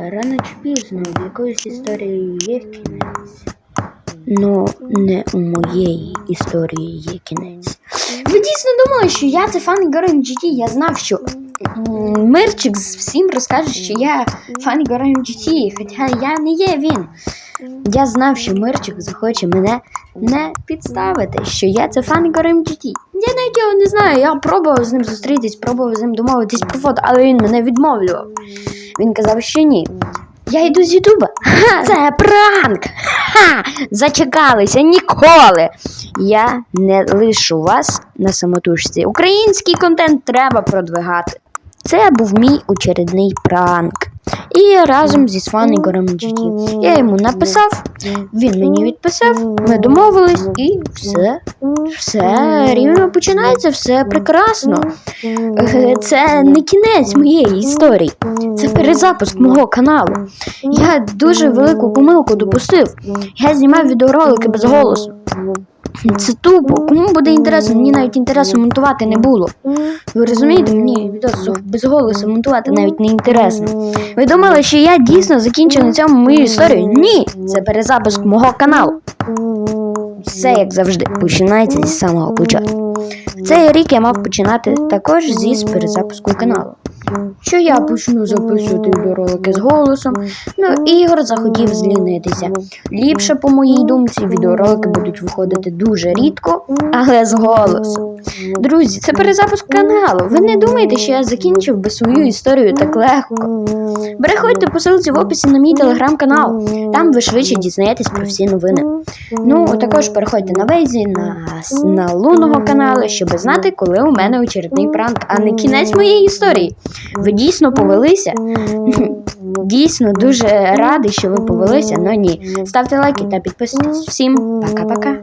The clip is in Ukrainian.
Рано чи пізно в якоїсь історії є кінець. Ну, не у моєї історії є кінець. Ви дійсно думали, що я це фан Ігора МГТ? Я знав, що Мирчик з- всім розкаже, що я фан Ігора МГТ, хоча я не є він. Я знав, що Мирчик захоче мене не підставити, що я це фан Ігора МГТ. Я навіть його не знаю, я пробував з ним зустрітись, пробував з ним домовитись про фото, але він мене відмовлював. Він казав, що ні. Я йду з Ютуба. Це пранк! Ха! Зачекалися ніколи. Я не лишу вас на самотужці. Український контент треба продвигати. Це був мій очередний пранк. І разом зі Сван Ігорем GT. Я йому написав, він мені відписав, ми домовились і все. Все рівно починається, все прекрасно. Е, Це не кінець моєї історії. Це перезапуск мого каналу. Я дуже велику помилку допустив. Я знімав відеоролики без голосу. Це тупо. Кому буде інтересно? Мені навіть інтересу монтувати не було. Ви розумієте, мені відео без голосу монтувати навіть не інтересно. Ви думали, що я дійсно закінчу на цьому мою історію? Ні, це перезапуск мого каналу. Все як завжди починається зі самого початку. Цей рік я мав починати також зі перезапуску каналу. Що я почну записувати відеоролики з голосом. Ну, Ігор захотів злінитися. Ліпше, по моїй думці, відеоролики будуть виходити дуже рідко, але з голосом. Друзі, це перезапуск каналу. Ви не думаєте, що я закінчив би свою історію так легко? Переходьте по ссылці в описі на мій телеграм-канал. Там ви швидше дізнаєтесь про всі новини. Ну, також переходьте на Вейзі, на, на лунного каналу, щоб знати, коли у мене очередний пранк, а не кінець моєї історії. Ви дійсно повелися? Дійсно дуже радий, що ви повелися, але ні. Ставте лайки та підписуйтесь. Всім пока-пока.